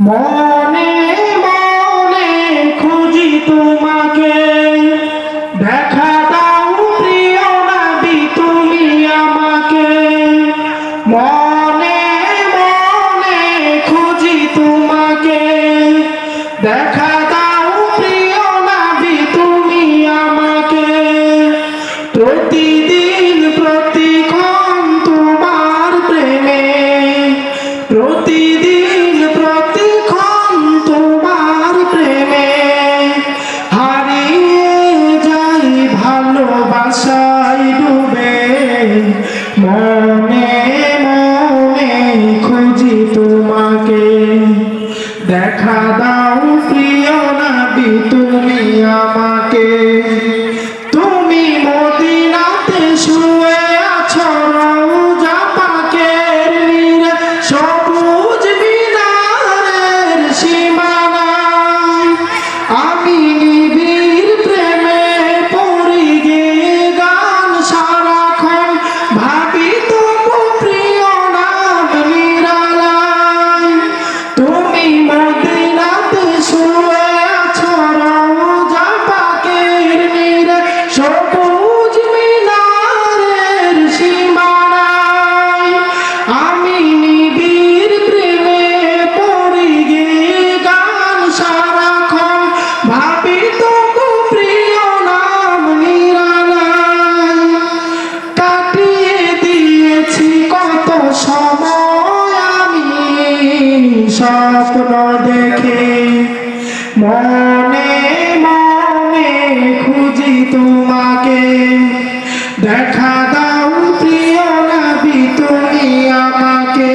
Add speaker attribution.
Speaker 1: মনে মনে খুঁজি তোমাকে। দেখা দাও প্রিয় নবী, তুমি আমাকে। মনে মনে খুঁজি তোমাকে। দেখা দাও প্রিয় নবী, তুমি আমাকে। প্রতিদিন প্রতিক্ষণ তোমার প্রেমে। প্রতিদিন ভালোবাসায় ডুবে মনে মনে খুঁজি তোমাকে। দেখা দাও প্রিয় নাবি তুমি আমাকে। স্বপ্ন দেখে মনে মনে খুঁজি তোমাকে। দেখা দাও প্রিয় নাবি তুমি আমাকে।